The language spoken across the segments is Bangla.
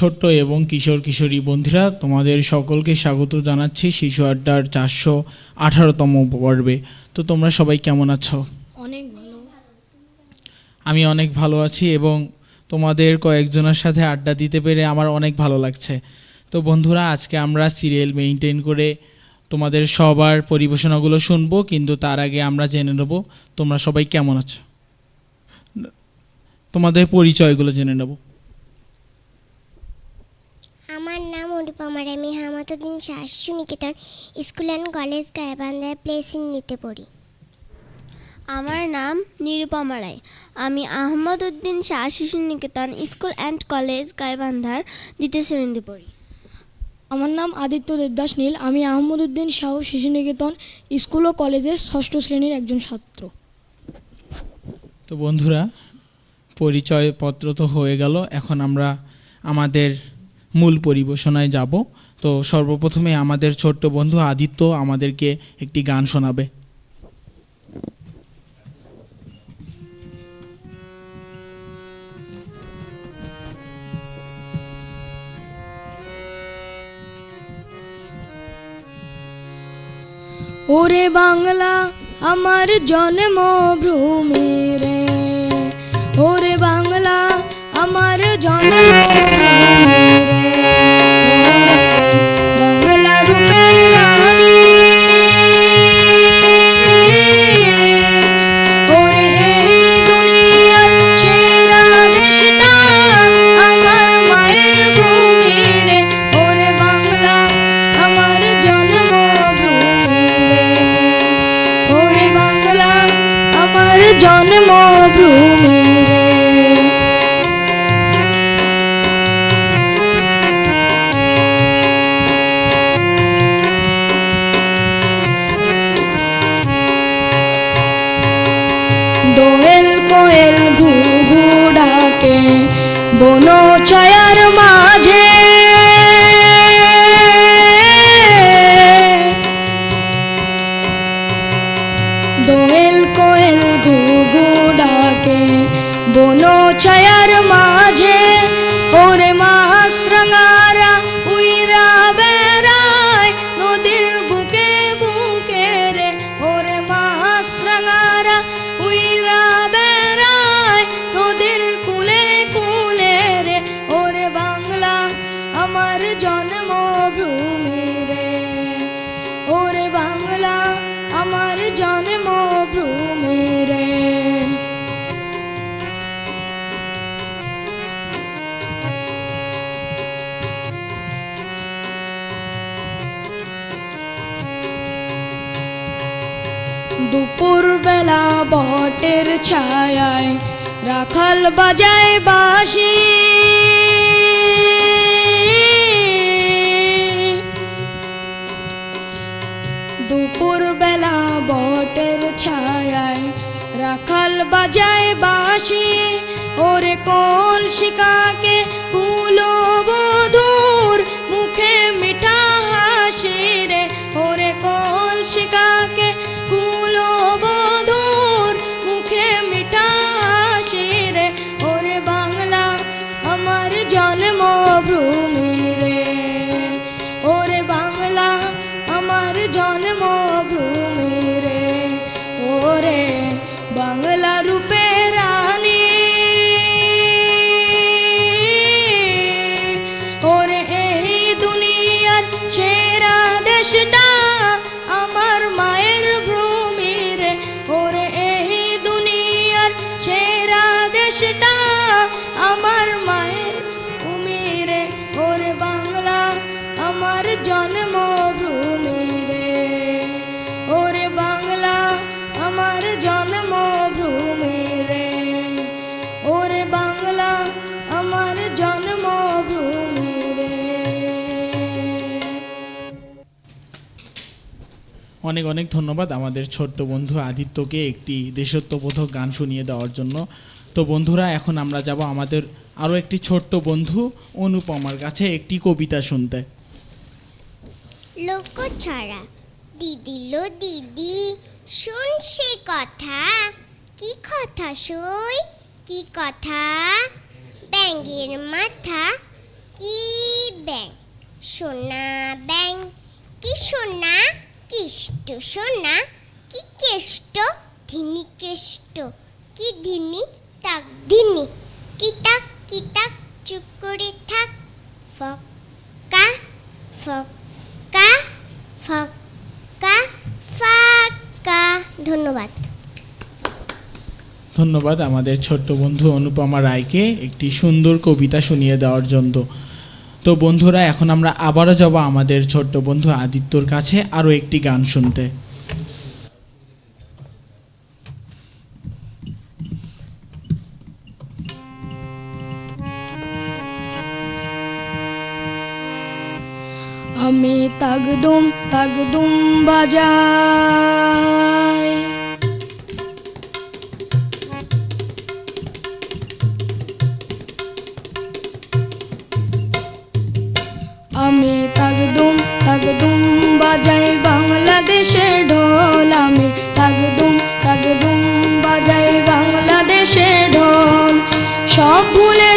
ছোট্ট এবং কিশোর কিশোরী বন্ধুরা তোমাদের সকলকে স্বাগত জানাচ্ছি শিশু আড্ডার চারশো আঠারোতম পর্বে। তো তোমরা সবাই কেমন আছো? অনেক ভালো। আমি অনেক ভালো আছি এবং তোমাদের কয়েকজনের সাথে আড্ডা দিতে পেরে আমার অনেক ভালো লাগছে। তো বন্ধুরা আজকে আমরা সিরিয়াল মেনটেন করে তোমাদের সবার পরিবেশনাগুলো শুনব কিন্তু তার আগে আমরা জেনে নেব তোমরা সবাই কেমন আছো? তোমাদের পরিচয়গুলো জেনে নেব আমার নাম অনুপমা আমি Hamatuddin Shishu Niketan school and college গায়বান্ধায় প্লেসিং নিতে পড়ি। আমার নাম নিরুপমা রায় আমি Ahmad Uddin Shah Shishu Niketan school and college গাইবান্ধার দ্বিতীয় শ্রেণীতে পড়ি। আমার নাম আদিত্য দেবদাস নীল। আমি আহমদউদ্দিন শাহ শিশু নিকেতন স্কুল ও কলেজের ষষ্ঠ শ্রেণির একজন ছাত্র। তো বন্ধুরা পরিচয়পত্র তো হয়ে গেল। এখন আমরা আমাদের মূল পরিবেশনায় যাব। তো সর্বপ্রথমে আমাদের ছোট্ট বন্ধু আদিত্য আমাদেরকে একটি গান শোনাবে। ওরে বাংলা, আমার জন্ম ভূমি রে। ওরে বাংলা, আমার জন্ম বাজায় বাসি দুপুর বেলা বটের ছায়ায় রাখাল বাজায় বাসি ওরে কল শিকাকে কুলো অনেক অনেক ধন্যবাদ আমাদের ছোট্ট বন্ধু আদিত্যকে একটি দেশত্ববোধক গান শুনিয়ে দেওয়ার জন্য। তো বন্ধুরা, এখন আমরা যাব আমাদের আরও একটি ছোট্ট বন্ধু অনুপমার কাছে একটি কবিতা শুনতে। লোকছড়া, দিদি লো দিদি, শুন সে কথা। কি কথা সই, কি কথা? ব্যাঙ্গের মাথা, কি ব্যাং সোনা ব্যাং কি সোনা? কিষ্ট, সোনা, কি কেষ্ট? ধিনি কেষ্ট, কি ধিনি? তাক ধিনি। কিতাক কিতাক চুপ করে থাক। ফক্কা ফক্কা ফক্কা, ফাক্কা। ধন্যবাদ। ধন্যবাদ আমাদের ছোট্ট বন্ধু অনুপমা রায়কে একটি সুন্দর কবিতা শুনিয়ে দেওয়ার জন্য। তো বন্ধুরা, এখন আমরা আবারও যাব আমাদের ছোট্ট বন্ধু আদিত্যর কাছে আরও একটি গান শুনতে। আমি তাগদুম তাগদুম বাজাই। বাংলাদেশের ঢোল। সব ভুলে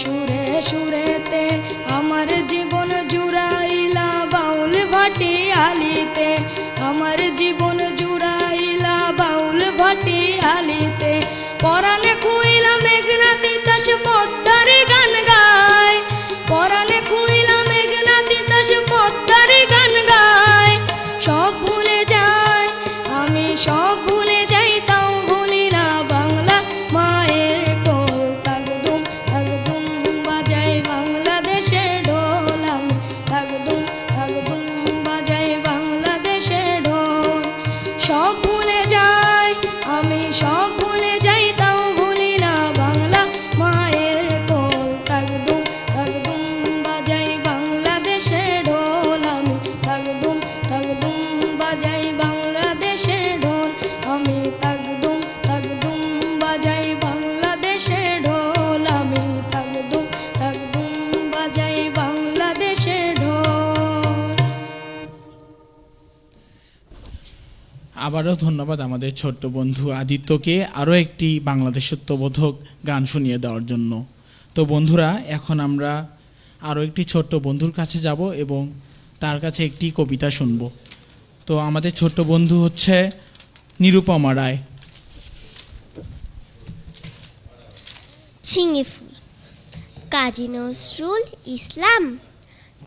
সুরে সুরেতে আমার জীবন জুড়াইলা বাউল ভাটি আলিতে আমার জীবন জুড়াইলা বাউল ভাটি আলিতে পরাণ খুইলা আবারও ধন্যবাদ আমাদের ছোট্ট বন্ধু আদিত্যকে আরও একটি বাংলাদেশত্ববোধক গান শুনিয়ে দেওয়ার জন্য। তো বন্ধুরা, এখন আমরা আরও একটি ছোট্ট বন্ধুর কাছে যাব এবং তার কাছে একটি কবিতা শুনব। তো আমাদের ছোট্ট বন্ধু হচ্ছে নিরুপমা রায়। ঝিঙে ফুল, কাজী নজরুল ইসলাম।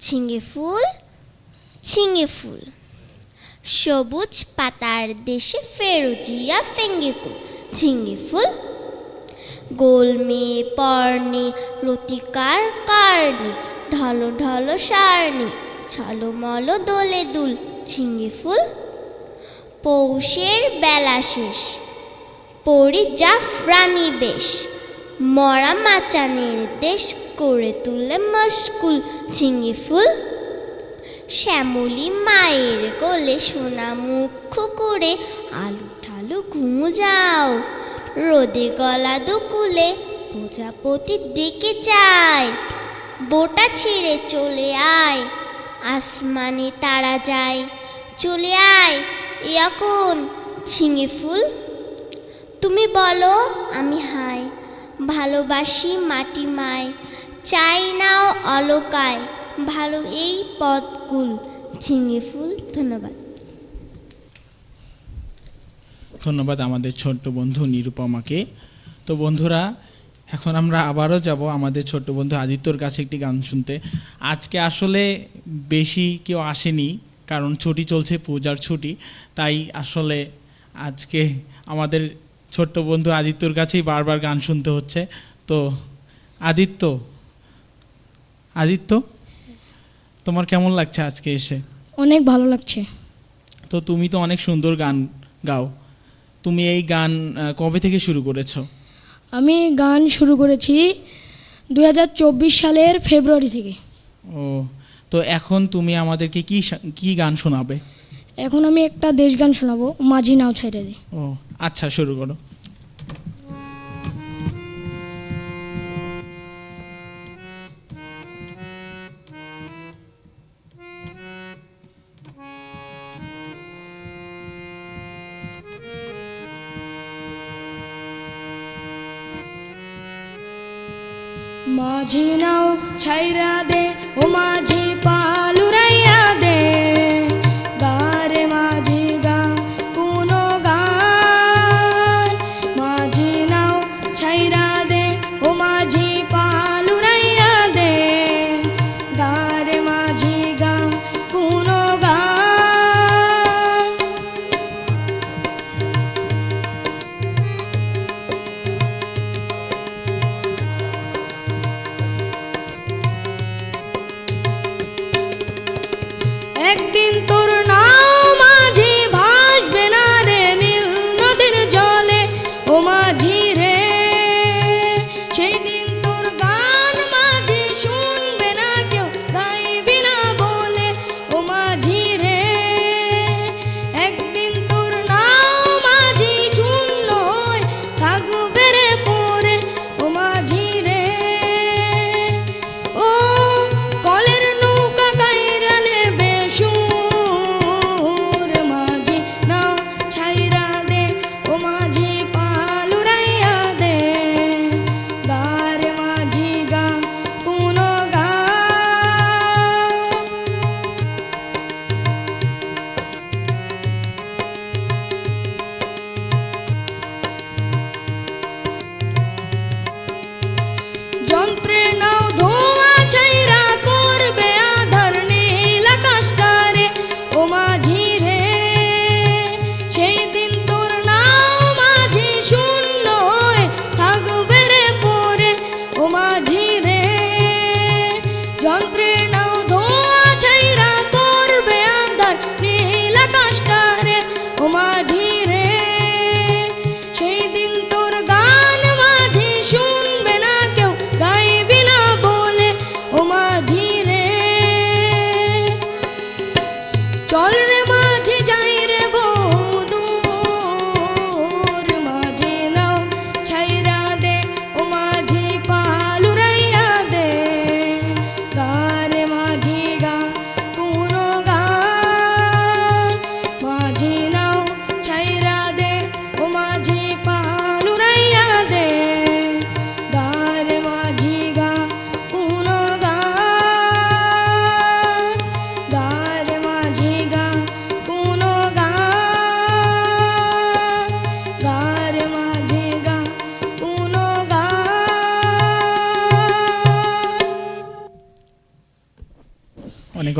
ঝিঙে ফুল ঝিঙে ফুল। সবুজ পাতার দেশে ফেরুজিয়া ফেঙ্গে ফুল ঝিঙ্গে ফুল গোল মেয়ে পর্ণে লতিকার কার্নে, ঢলো ঢলো সারনে ছলো মলো দোলে দুল ঝিঙ্গে ফুল, পৌষের বেলা শেষ পরি জাফরানি বেশ, মরা মাচানের দেশ করে তুলে মস্কুল ঝিঙ্গে ফুল শ্যামলি মায়ের কোলে সোনা মুখ করে আলু ঠালু ঘুমু যাও রোদে গলা দুকুলে প্রজাপতির দিকে যায় বোটা ছিঁড়ে চলে আয়, আসমানে তারা যায়। চলে আয় এখন ঝিঙে ফুল। তুমি বলো, আমি হাই ভালোবাসি মাটি মায়, চাই নাও অলকায়। ভালো এই পদকুল ঝিঙে ফুল, ধন্যবাদ। ধন্যবাদ আমাদের ছোট্ট বন্ধু নিরুপমাকে। তো বন্ধুরা, এখন আমরা আবারও যাব আমাদের ছোট্ট বন্ধু আদিত্যর কাছে একটি গান শুনতে। আজকে আসলে বেশি কেউ আসেনি, কারণ ছুটি চলছে, পূজার ছুটি। তাই আসলে আজকে আমাদের ছোট্ট বন্ধু আদিত্যর কাছেই বারবার গান শুনতে হচ্ছে। তো আদিত্য আদিত্য? তোমার কেমন লাগছে আজকে এসে? অনেক ভালো লাগছে। তো তুমি তো অনেক সুন্দর গান গাও। তুমি এই গান কবে থেকে শুরু করেছ? আমি গান শুরু করেছি দু হাজার চব্বিশ সালের ফেব্রুয়ারি থেকে। ও তো এখন তুমি আমাদেরকে কি কি গান শোনাবে? এখন আমি একটা দেশ গান শোনাবো মাঝি নাও ছাইড়ে দে। ও আচ্ছা শুরু করো। মাঝি নাও ছাইরা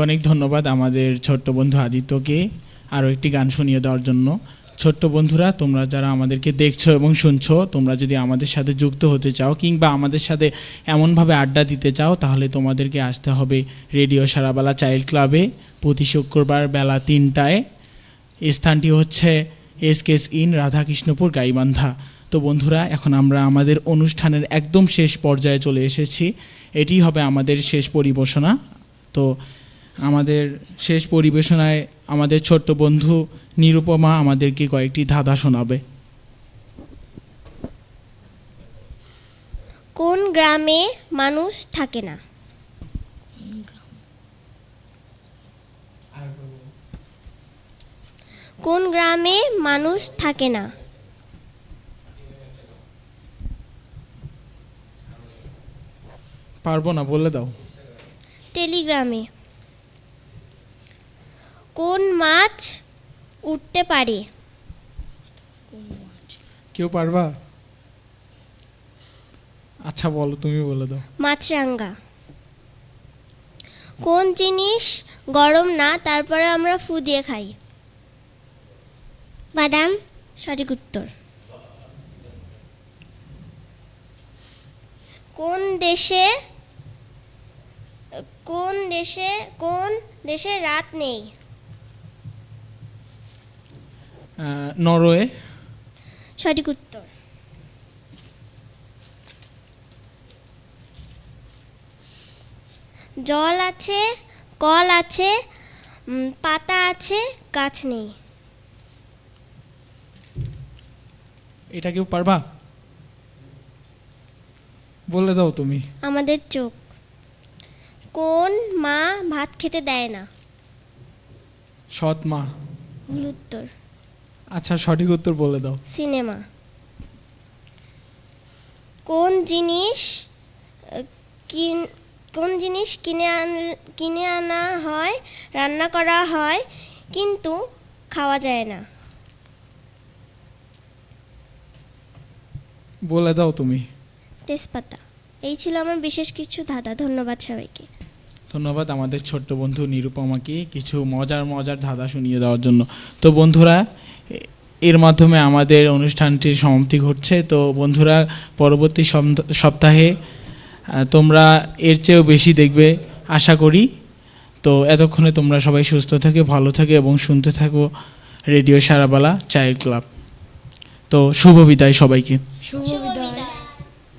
অনেক ধন্যবাদ আমাদের ছোট্ট বন্ধু আদিত্যকে আরও একটি গান শুনিয়ে দেওয়ার জন্য। ছোট্ট বন্ধুরা, তোমরা যারা আমাদেরকে দেখছ এবং শুনছো, তোমরা যদি আমাদের সাথে যুক্ত হতে চাও কিংবা আমাদের সাথে এমনভাবে আড্ডা দিতে চাও, তাহলে তোমাদেরকে আসতে হবে রেডিও সারাবেলা চাইল্ড ক্লাবে প্রতি শুক্রবার বেলা তিনটায়। স্থানটি হচ্ছে এস কেস ইন রাধাকৃষ্ণপুর গাইবান্ধা। তো বন্ধুরা, এখন আমরা আমাদের অনুষ্ঠানের একদম শেষ পর্যায়ে চলে এসেছি। এটি হবে আমাদের শেষ পরিবেশনা। তো আমাদের শেষ পরিবেশনায় আমাদের ছোট্ট বন্ধু নিরুপমা আমাদেরকে কয়েকটি ধাঁধা শোনাবে। কোন গ্রামে মানুষ থাকে না? কোন গ্রামে মানুষ থাকে না? পারব না বলে দাও। টেলিগ্রামে। কোন মাছ উঠতে পারে? কেউ পারবা? আচ্ছা বলো তুমি বলে দাও। মাছরাঙ্গা। কোন জিনিস গরম না তারপরে আমরা ফু দিয়ে খাই? বাদাম সঠিক উত্তর। কোন দেশে কোন দেশে কোন দেশে রাত নেই? নরওয়ে। সঠিক উত্তর। জল আছে কল আছে পাতা আছে গাছ নেই। এটা কেউ পারবা? বলে দাও তুমি। আমাদের চোখ। কোন মা ভাত খেতে দেয় না? সৎ মা। ভুল উত্তর। আচ্ছা সঠিক উত্তর বলে দাও। সিনেমা। কোন জিনিস কিন- কোন জিনিস কিনে আন কিনে আনা হয় রান্না করা হয় কিন্তু খাওয়া যায় না? বলে দাও তুমি। তেজপাতা। এই ছিল আমার বিশেষ কিছু ধাঁধা। ধন্যবাদ সবাইকে। ধন্যবাদ আমাদের ছোট্ট বন্ধু নিরুপমাকে কিছু মজার মজার ধাঁধা শুনিয়ে দেওয়ার জন্য। তো বন্ধুরা এর মাধ্যমে আমাদের অনুষ্ঠানটির সমাপ্তি ঘটছে। তো বন্ধুরা, পরবর্তী সপ্তাহে তোমরা এর চেয়েও বেশি দেখবে, আশা করি। তো এতক্ষণে তোমরা সবাই সুস্থ থেকে, ভালো থাকে এবং শুনতে থাকো রেডিও সারাবেলা চাইল্ড ক্লাব। তো শুভ বিদায় সবাইকে। শুভ